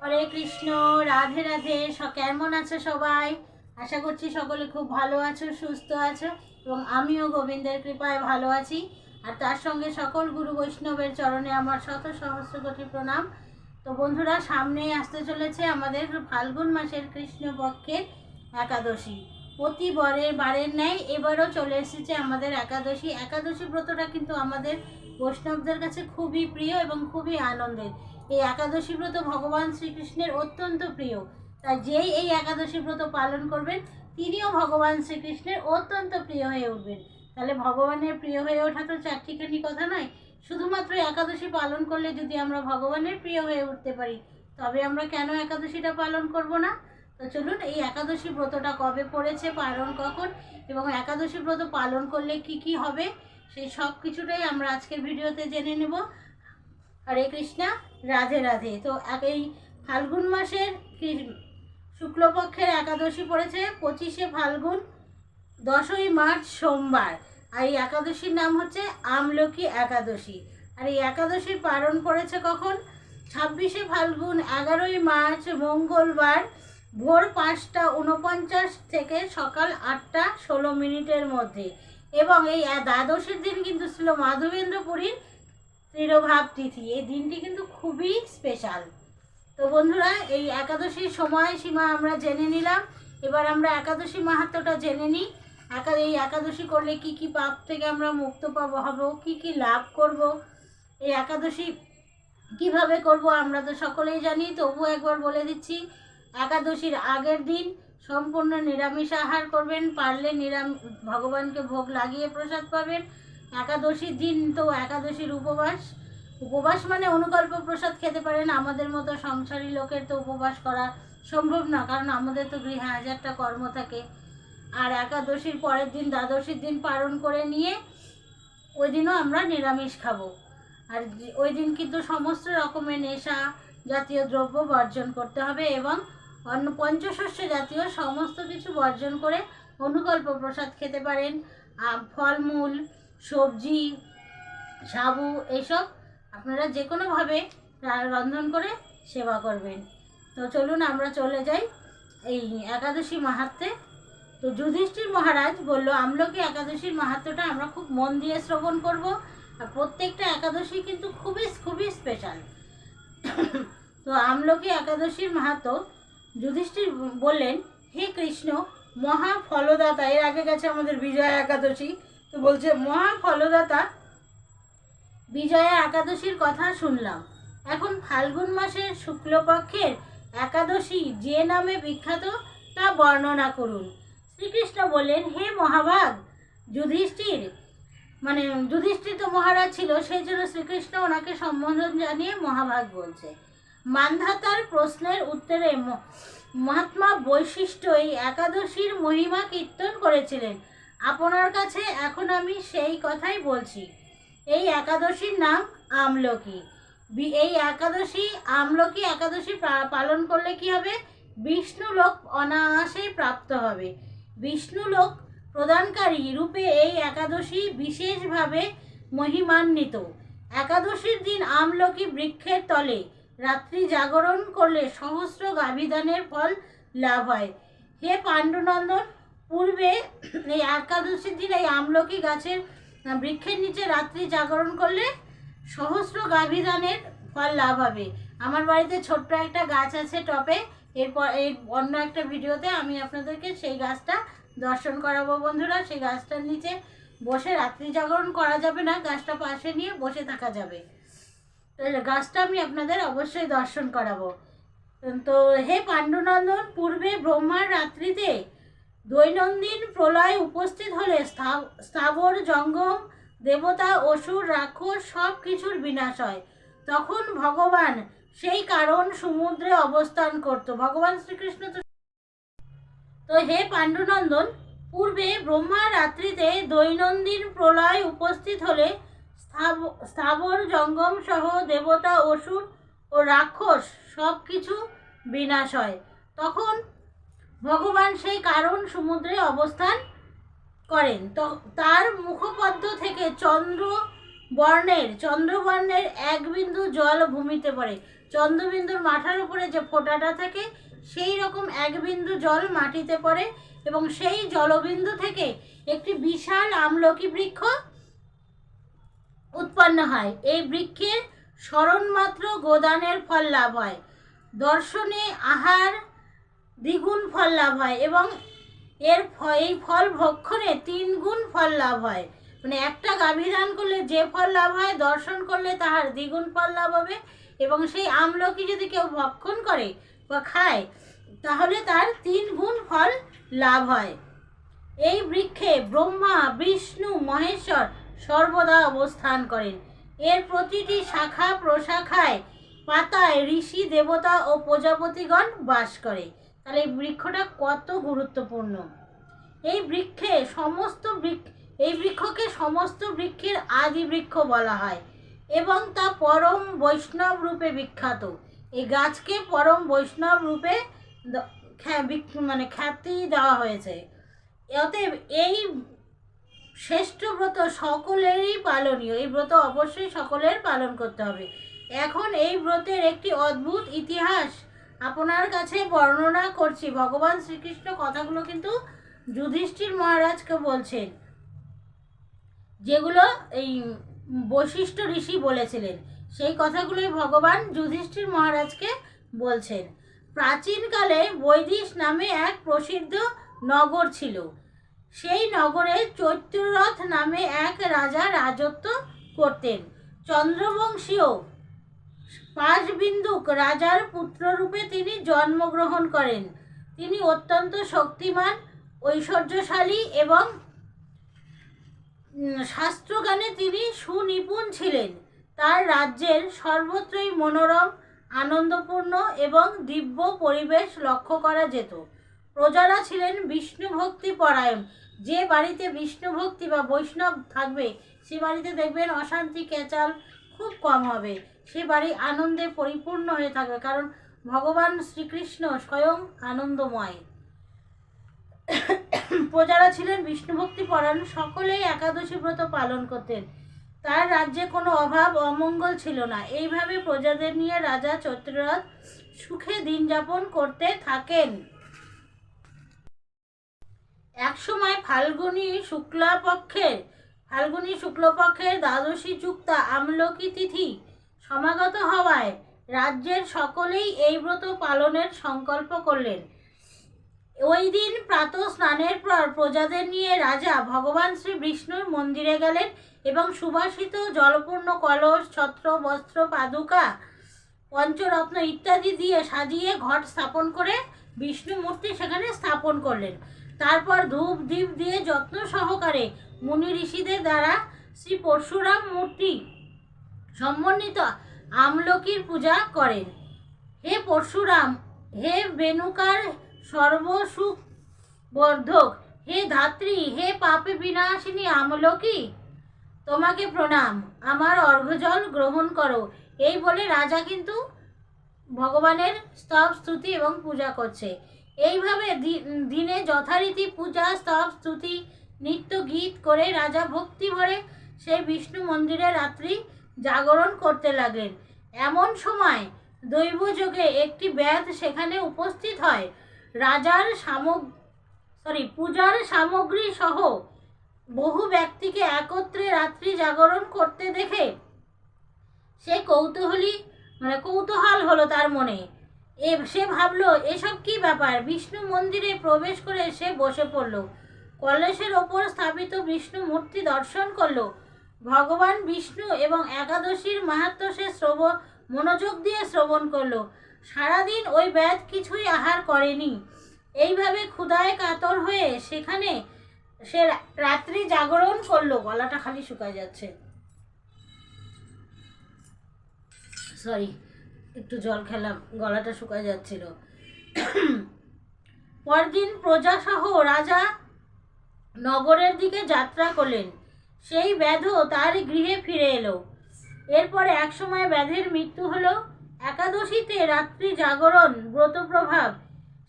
হরে কৃষ্ণ, রাধে রাধে কেমন আছো সবাই? আশা করছি সকলে খুব ভালো আছো, সুস্থ আছো, এবং আমিও গোবিন্দের কৃপায় ভালো আছি। আর তার সঙ্গে সকল গুরু বৈষ্ণবের চরণে আমার শত সহস্র কোটি প্রণাম। তো বন্ধুরা, সামনেই আসতে চলেছে আমাদের ফাল্গুন মাসের কৃষ্ণপক্ষের একাদশী। প্রতি বরের বারের ন্যায় এবারও চলে এসেছে আমাদের একাদশী। একাদশী ব্রতটা কিন্তু আমাদের বৈষ্ণবদের কাছে খুবই প্রিয় এবং খুবই আনন্দের। এই একাদশী ব্রত ভগবান শ্রীকৃষ্ণের অত্যন্ত প্রিয়। তাই যেই এই একাদশী ব্রত পালন করবেন, তিনিও ভগবান শ্রীকৃষ্ণের অত্যন্ত প্রিয় হয়ে উঠবেন। তাহলে ভগবানের প্রিয় হয়ে ওঠা তো চারটিখানি কথা নয়। শুধুমাত্র একাদশী পালন করলে যদি আমরা ভগবানের প্রিয় হয়ে উঠতে পারি, তবে আমরা কেন একাদশীটা পালন করব না? তো চলুন এই একাদশী ব্রতটা কবে পড়েছে, পালন কখন, এবং একাদশী ব্রত পালন করলে কি কি হবে? সেই সব কিছুটাই আমরা আজকের ভিডিওতে জেনে নেব। হরে কৃষ্ণা, রাধে রাধে। তো এই ফাল্গুন মাসের শুক্লপক্ষের একাদশী পড়েছে পঁচিশে ফাল্গুন, দশই মার্চ সোমবার। আর এই একাদশীর নাম হচ্ছে আমলকি একাদশী। আর এই একাদশীর পালন পড়েছে কখন? ছাব্বিশে ফাল্গুন, এগারোই মার্চ, মঙ্গলবার, ভোর পাঁচটা উনপঞ্চাশ থেকে সকাল আটটা ষোলো মিনিটের মধ্যে। এবং এই দ্বাদশীর দিন কিন্তু ছিল মাধবেন্দ্রপুরীর ত্রিরভাব তিথি। এই দিনটি কিন্তু খুবই স্পেশাল তো বন্ধুরা, এই একাদশীর সময় সীমা আমরা জেনে নিলাম। এবার আমরা একাদশী মাহাত্ম্যটা জেনে নিই। একা, এই একাদশী করলে কি কি পাপ থেকে আমরা মুক্ত পাব, হব, কি কি লাভ করব? এই একাদশী কীভাবে করব আমরা তো সকলেই জানি। তবুও একবার বলে দিচ্ছি, একাদশীর আগের দিন সম্পূর্ণ নিরামিষ আহার করবেন, পারলে নিরাম, ভগবানকে ভোগ লাগিয়ে প্রসাদ পাবেন। একাদশীর দিন তো একাদশীর উপবাস। উপবাস মানে অনুকল্প প্রসাদ খেতে পারেন। আমাদের মতো সংসারী লোকের তো উপবাস করা সম্ভব না, কারণ আমাদের তো গৃহে হাজারটা কর্ম থাকে। আর একাদশীর পরের দিন, দ্বাদশীর দিন পালন করে নিয়ে ওই দিনও আমরা নিরামিষ খাব। আর ওই দিন কিন্তু সমস্ত রকমের নেশা জাতীয় দ্রব্য বর্জন করতে হবে এবং অন্য পঞ্চশস্য জাতীয় সমস্ত কিছু বর্জন করে অনুকল্প প্রসাদ খেতে পারেন। ফলমূল, সবজি, সাবু এইসব আপনারা যে কোনোভাবে রন্ধন করে সেবা করবেন। তো চলুন আমরা চলে যাই এই একাদশী মাহাত্মে। তো যুধিষ্ঠির মহারাজ বলল, আমলকি একাদশীর মাহাত্ম্যটা আমরা খুব মন দিয়ে শ্রবণ করব আর প্রত্যেকটা একাদশী কিন্তু খুবই খুবই স্পেশাল তো আমলকি একাদশীর মাহাত্ম যুধিষ্ঠির বললেন, হে কৃষ্ণ মহা ফলদাতা এর আগে গেছে আমাদের বিজয়া একাদশী, তো বলছে মহা ফলদাতা বিজয়া একাদশীর কথা শুনলাম। এখন ফাল্গুন মাসের শুক্লপক্ষের একাদশী যে নামে বিখ্যাত, তা বর্ণনা করুন। শ্রীকৃষ্ণ বললেন, হে মহাভাগ, যুধিষ্ঠির মানে যুধিষ্ঠির তো মহারাজ ছিল, সেই জন্য শ্রীকৃষ্ণ ওনাকে সম্বোধন জানিয়ে মহাভাগ বলছে। মান্ধাতার প্রশ্নের উত্তরে মহাত্মা বৈশিষ্ট্য এই একাদশীর মহিমা কীর্তন করেছিলেন। আপনার কাছে এখন আমি সেই কথাই বলছি। এই একাদশীর নাম আমলকি। এই একাদশী, আমলকি একাদশী পালন করলে কি হবে? বিষ্ণু লোক অনায়াসেই প্রাপ্ত হবে। বিষ্ণু লোক প্রদানকারী রূপে এই একাদশী বিশেষভাবে মহিমান্বিত। একাদশীর দিন আমলকি বৃক্ষের তলে রাত্রি জাগরণ করলে সহস্র গাভিদানের ফল লাভ হয়। হে পাণ্ডুনন্দন, পূর্বে এই একাদশীর দিন এই আমলকি গাছের বৃক্ষের নিচে রাত্রি জাগরণ করলে সহস্র গাভিদানের ফল লাভ হবে। আমার বাড়িতে ছোট্ট একটা গাছ আছে টপে। এরপর এই অন্য একটা ভিডিওতে আমি আপনাদেরকে সেই গাছটা দর্শন করাবো। বন্ধুরা, সেই গাছটার নিচে বসে রাত্রি জাগরণ করা যাবে না, গাছটা পাশে নিয়ে বসে থাকা যাবে। গাছটা আমি আপনাদের অবশ্যই দর্শন করাবো। তো হে পাণ্ডুনন্দন, পূর্বে ব্রহ্মার রাত্রিতে দৈনন্দিন প্রলয় উপস্থিত হলে স্থা- স্থাবর, জঙ্গম, দেবতা, অসুর, রাক্ষস সব কিছুর বিনাশ হয়। তখন ভগবান সেই কারণ সমুদ্রে অবস্থান করত। ভগবান শ্রীকৃষ্ণ তো তো হে পাণ্ডুনন্দন, পূর্বে ব্রহ্মা রাত্রিতে দৈনন্দিন প্রলয় উপস্থিত হলে স্থাবর জঙ্গম সহ দেবতা, অসুর ও রাক্ষস সব কিছু বিনাশ হয়। তখন ভগবান সেই কারণ সমুদ্রে অবস্থান করেন। তার মুখপদ্ম থেকে চন্দ্র বর্ণের চন্দ্রবর্ণের এক বিন্দু জল ভূমিতে পড়ে। চন্দ্রবিন্দুর মাথার উপরে যে ফোঁটাটা থাকে, সেই রকম এক বিন্দু জল মাটিতে পড়ে এবং সেই জলবিন্দু থেকে একটি বিশাল আমলকি বৃক্ষ উৎপন্ন হয়। এই বৃক্ষের স্মরণমাত্র গোদানের ফল লাভ হয়। দর্শনে আহার দ্বিগুণ ফল লাভ হয় এবং এর এই ফল ভক্ষণে তিন গুণ ফল লাভ হয়। মানে একটা গাভী দান করলে যে ফল লাভ হয়, দর্শন করলে তাহার দ্বিগুণ ফল লাভ হবে এবং সেই আমলকি যদি কেউ ভক্ষণ করে বা খায়, তাহলে তার তিন গুণ ফল লাভ হয়। এই বৃক্ষে ব্রহ্মা, বিষ্ণু, মহেশ্বর সর্বদা অবস্থান করেন। এর প্রতিটি শাখা প্রশাখায় পাতায় ঋষি, দেবতা ও প্রজাপতিগণ বাস করে। তাহলে এই বৃক্ষটা কত গুরুত্বপূর্ণ? এই বৃক্ষে সমস্ত বৃক্ষ, এই বৃক্ষকে সমস্ত বৃক্ষের আদি বৃক্ষ বলা হয় এবং তা পরম বৈষ্ণব রূপে বিখ্যাত। এই গাছকে পরম বৈষ্ণব রূপে মানে খ্যাতি দেওয়া হয়েছে। অতএব এই শ্রেষ্ঠ ব্রত সকলেরই পালনীয়। এই ব্রত অবশ্যই সকলের পালন করতে হবে। এখন এই ব্রতের একটি অদ্ভুত ইতিহাস আপনার কাছে বর্ণনা করছি। ভগবান শ্রীকৃষ্ণ কথাগুলো কিন্তু যুধিষ্ঠির মহারাজকে বলছেন, যেগুলো এই বৈশিষ্ট্য ঋষি বলেছিলেন। সেই কথাগুলোই ভগবান যুধিষ্ঠির মহারাজকে বলছেন। প্রাচীনকালে বৈদিশ নামে এক প্রসিদ্ধ নগর ছিল। সেই নগরে চৈত্ররথ নামে এক রাজা রাজত্ব করতেন। চন্দ্রবংশীয় পাশবিন্দুক রাজার পুত্ররূপে তিনি জন্মগ্রহণ করেন। তিনি অত্যন্ত শক্তিমান, ঐশ্বর্যশালী এবং শাস্ত্রগানে তিনি সুনিপুণ ছিলেন। তার রাজ্যের সর্বত্রই মনোরম, আনন্দপূর্ণ এবং দিব্য পরিবেশ লক্ষ্য করা যেত। প্রজারা ছিলেন বিষ্ণু ভক্তি পরায়ণ। যে বাড়িতে বিষ্ণু ভক্তি বা বৈষ্ণব থাকবে, সে বাড়িতে দেখবেন অশান্তি কেচাল খুব কম হবে। সে বাড়ি আনন্দে পরিপূর্ণ হয়ে থাকবে কারণ ভগবান শ্রীকৃষ্ণ স্বয়ং আনন্দময়। প্রজারা ছিলেন বিষ্ণু ভক্তি পরায়ণ, সকলেই একাদশী ব্রত পালন করতেন। তার রাজ্যে কোনো অভাব, অমঙ্গল ছিল না। এইভাবে প্রজাদের নিয়ে রাজা চৈত্ররথ সুখে দিন যাপন করতে থাকেন। একসময় ফাল্গুনী শুক্লাপক্ষের, ফাল্গুনী শুক্লপক্ষের দ্বাদশী যুক্তা আমলকি তিথি সমাগত হওয়ায় রাজ্যের সকলেই এই ব্রত পালনের সংকল্প করলেন। ওই দিন প্রাত স্নানের পর প্রজাদের নিয়ে রাজা ভগবান শ্রী বিষ্ণুর মন্দিরে গেলেন এবং সুবাসিত জলপূর্ণ কলস, ছত্র, বস্ত্র, পাদুকা, পঞ্চরত্ন ইত্যাদি দিয়ে সাজিয়ে ঘট স্থাপন করে বিষ্ণু মূর্তি সেখানে স্থাপন করলেন। তারপর ধূপ দ্বীপ দিয়ে যত্ন সহকারে মুনি ঋষিদের দ্বারা শ্রী পরশুরাম মূর্তি সম্বন্ধিত আমলকির পূজা করেন। হে পরশুরাম, হে বেনুকার সর্বসুখ বর্ধক হে ধাত্রী, হে পাপে বিনাশিনী আমলকি, তোমাকে প্রণাম। আমার অর্ঘ্যজল গ্রহণ করো। এই বলে রাজা কিন্তু ভগবানের স্তব, স্তুতি এবং পূজা করছে। এইভাবে দিনে যথারীতি পূজা, স্তব, স্তুতি, নৃত্য গীত করে রাজা ভক্তি ভরে সেই বিষ্ণু মন্দিরে রাত্রি জাগরণ করতে লাগলেন। এমন সময় দৈবযোগে একটি ব্যাধ সেখানে উপস্থিত হয়। রাজার সামগ সরি পূজার সামগ্রী সহ বহু ব্যক্তিকে একত্রে রাত্রি জাগরণ করতে দেখে সে কৌতূহলী মানে কৌতূহল হলো তার মনে। এ, সে ভাবলো, এসব কি ব্যাপার? বিষ্ণু মন্দিরে প্রবেশ করে সে বসে পড়ল। কলসের ওপর স্থাপিত বিষ্ণু মূর্তি দর্শন করল। ভগবান বিষ্ণু এবং একাদশীর মাহাত্ম সে শ্রবণ মনোযোগ দিয়ে শ্রবণ করল। সারাদিন ওই ব্যাধ কিছুই আহার করেনি। এইভাবে ক্ষুধায় কাতর হয়ে সেখানে সে রাত্রি জাগরণ করল। গলাটা খালি শুকায় যাচ্ছে। সরি একটু জল খেলাম, গলাটা শুকায় যাচ্ছিল। পরদিন প্রজাসহ রাজা নগরের দিকে যাত্রা করলেন। সেই ব্যাধ তার গৃহে ফিরে এলো। এরপরে একসময় ব্যাধের মৃত্যু হলো একাদশীতে রাত্রি জাগরণ ব্রত প্রভাব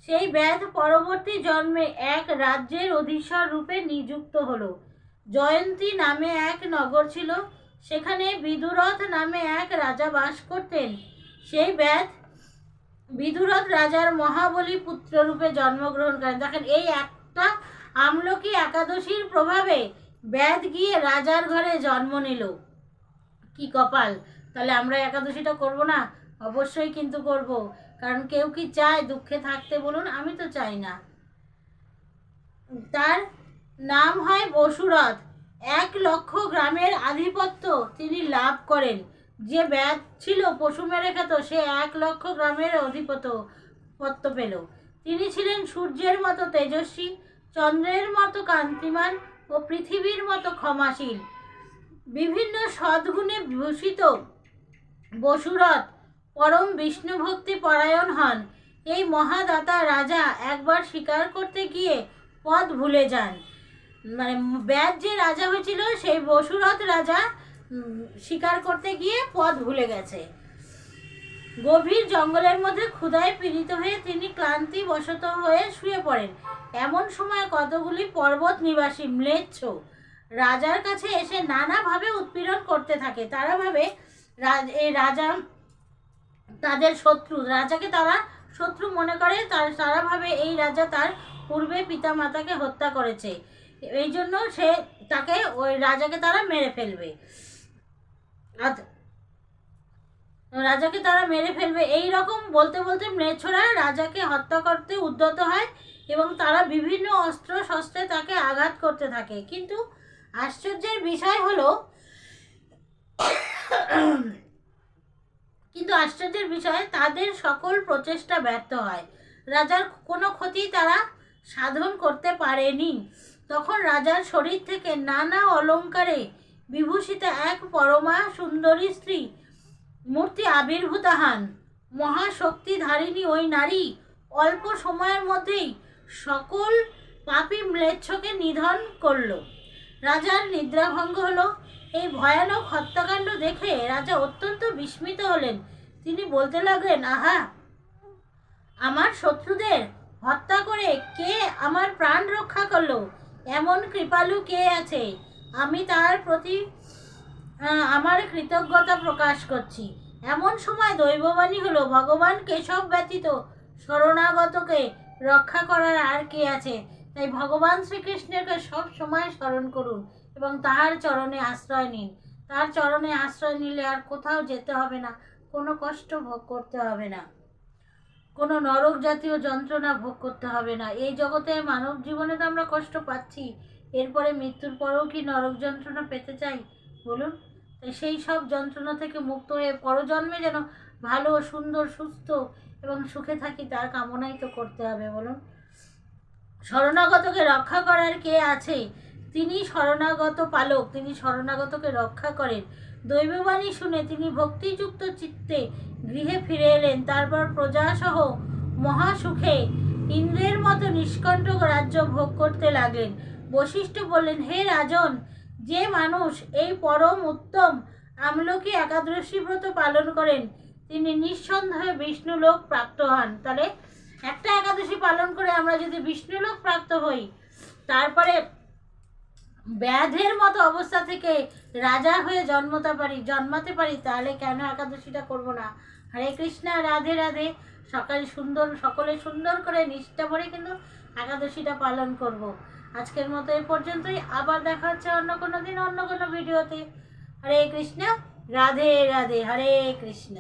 সেই ব্যাধ পরবর্তী জন্মে এক রাজ্যের অধীশ্বর রূপে নিযুক্ত হলো। জয়ন্তী নামে এক নগর ছিল, সেখানে বিদুরথ নামে এক রাজা বাস করতেন। সেই ব্যাধ বিদুরথ রাজার মহাবলী পুত্ররূপে জন্মগ্রহণ করেন দেখেন, এই একটা আমলকি একাদশীর প্রভাবে ব্যাধ গিয়ে রাজার ঘরে জন্ম নিল। কি কপাল! তাহলে আমরা একাদশীটা করব না? অবশ্যই কিন্তু করব। কারণ কেউ কি চায় দুঃখে থাকতে বলুন? আমি তো চাই না। তার নাম হয় বসুরথ। এক লক্ষ গ্রামের আধিপত্য তিনি লাভ করেন। যে ব্যাধ ছিল পশু মেরে খেত, সে এক লক্ষ গ্রামের অধিপত্য পত্য পেল। তিনি ছিলেন সূর্যের মতো তেজস্বী, চন্দ্রের মতো কান্তিমান ও পৃথিবীর মতো ক্ষমাশীল। বিভিন্ন সদ্গুণে ভূষিত বসুরথ পরম বিষ্ণু ভক্তি পরায়ণ হন। এই মহাদাতা রাজা একবার শিকার করতে গিয়ে পথ ভুলে যান। মানে ব্যাদ যে রাজা হয়েছিল, সেই বসুরথ রাজা শিকার করতে গিয়ে পথ ভুলে গেছে। গভীর জঙ্গলের মধ্যে ক্ষুধায় পীড়িত হয়ে তিনি ক্লান্তি বশত হয়ে শুয়ে পড়েন। এমন সময় কতগুলি পর্বত নিবাসী ম্লেচ্ছ রাজার কাছে এসে নানাভাবে উৎপীড়ন করতে থাকে। তারা ভাবে এই রাজা তাদের শত্রু। রাজাকে তারা শত্রু মনে করে। তার, তারা ভাবে, এই রাজা তার পূর্বে পিতা মাতাকে হত্যা করেছে। এই জন্য সে তাকে, ওই রাজাকে তারা মেরে ফেলবে। আর রাজাকে তারা মেরে ফেলবে। এই রকম বলতে বলতে ম্লেচ্ছরা রাজাকে হত্যা করতে উদ্যত হয় এবং তারা বিভিন্ন অস্ত্র শস্ত্রে তাকে আঘাত করতে থাকে। কিন্তু আশ্চর্যের বিষয় হলো, কিন্তু আশ্চর্যের বিষয়, তাদের সকল প্রচেষ্টা ব্যর্থ হয়। রাজার কোনো ক্ষতি তারা সাধন করতে পারেনি। তখন রাজার শরীর থেকে নানা অলংকারে বিভূষিত এক পরমা সুন্দরী স্ত্রী। মূর্তি আবির্ভূত হন। মহাশক্তিধারিণী ওই নারী অল্প সময়ের মধ্যেই সকল পাপী ম্লেচ্ছকে নিধন করল। রাজার নিদ্রাভঙ্গ হলো। এই ভয়ানক হত্যাকাণ্ড দেখে রাজা অত্যন্ত বিস্মিত হলেন। তিনি বলতে লাগলেন, আহা, আমার শত্রুদের হত্যা করে কে আমার প্রাণ রক্ষা করল? এমন কৃপালু কে আছে? আমি তার প্রতি আমার কৃতজ্ঞতা প্রকাশ করছি। এমন সময় দৈববাণী হলো, ভগবান কেশব ব্যতীত শরণাগতকে রক্ষা করার আর কে আছে? তাই ভগবান শ্রীকৃষ্ণকে সব সময় স্মরণ করুন এবং তাহার চরণে আশ্রয় নিন। তার চরণে আশ্রয় নিলে আর কোথাও যেতে হবে না, কোনো কষ্ট ভোগ করতে হবে না। কোনো নরক জাতীয় যন্ত্রণা ভোগ করতে হবে না। এই জগতে মানব জীবনে তো আমরা কষ্ট পাচ্ছি। এরপরে মৃত্যুর পরেও কি নরক যন্ত্রণা পেতে চাই? বলুন। সেই সব যন্ত্রণা থেকে মুক্ত হয়ে পরজন্মে যেন ভালো, সুন্দর, সুস্থ এবং সুখে থাকি তার কামনাই তো করতে হবে, বলুন। শরণাগতকে রক্ষা করার কে আছে? তিনি শরণাগত পালক, তিনি শরণাগতকে রক্ষা করেন। দৈববাণী শুনে তিনি ভক্তিযুক্ত চিত্তে গৃহে ফিরে এলেন। তারপর প্রজাসহ মহাসুখে ইন্দ্রের মতো নিষ্কণ্টক রাজ্য ভোগ করতে লাগলেন। বশিষ্ঠ বললেন, হে রাজন, যে মানুষ এই পরম উত্তম আমলকি একাদশী ব্রত পালন করেন, তিনি নিঃসন্দেহে বিষ্ণুলোক প্রাপ্ত হন। তাহলে একটা একাদশী পালন করে আমরা যদি বিষ্ণুলোক প্রাপ্ত হই, তারপরে ব্যাধের মতো অবস্থা থেকে রাজা হয়ে জন্মতে পারি, জন্মাতে পারি, তাহলে কেন একাদশীটা করব না? হরে কৃষ্ণা, রাধে রাধে। সকালে সুন্দর, সকলে সুন্দর করে নিষ্ঠা ভরে কিন্তু একাদশীটা পালন করব। আজকের মতো এ পর্যন্তই। আবার দেখা হচ্ছে অন্য কোনো দিন, অন্য কোনো ভিডিওতে। হরে কৃষ্ণ, রাধে রাধে, হরে কৃষ্ণ।